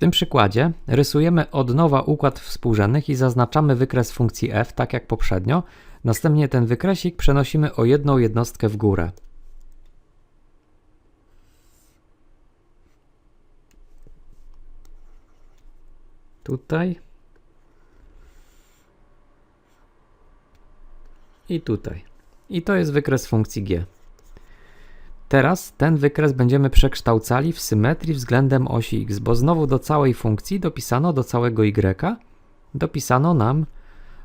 tym przykładzie rysujemy od nowa układ współrzędnych i zaznaczamy wykres funkcji f, tak jak poprzednio. Następnie ten wykresik przenosimy o jedną jednostkę w górę. Tutaj. I tutaj. I to jest wykres funkcji g. Teraz ten wykres będziemy przekształcali w symetrii względem osi x, bo znowu do całej funkcji dopisano, do całego y, dopisano nam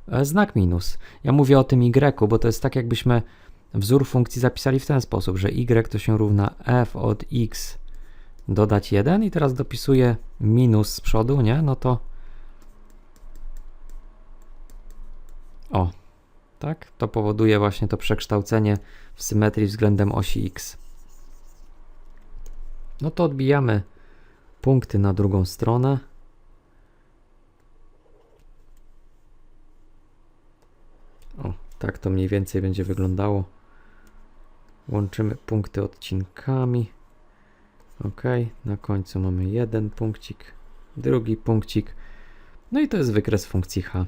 e, znak minus. Ja mówię o tym y, bo to jest tak jakbyśmy wzór funkcji zapisali w ten sposób, że y to się równa f od x dodać 1 i teraz dopisuję minus z przodu, nie? No to o, tak? To powoduje właśnie to przekształcenie w symetrii względem osi x. No to odbijamy punkty na drugą stronę. O, tak to mniej więcej będzie wyglądało. Łączymy punkty odcinkami. Ok, na końcu mamy jeden punkcik, drugi punkcik. No i to jest wykres funkcji h.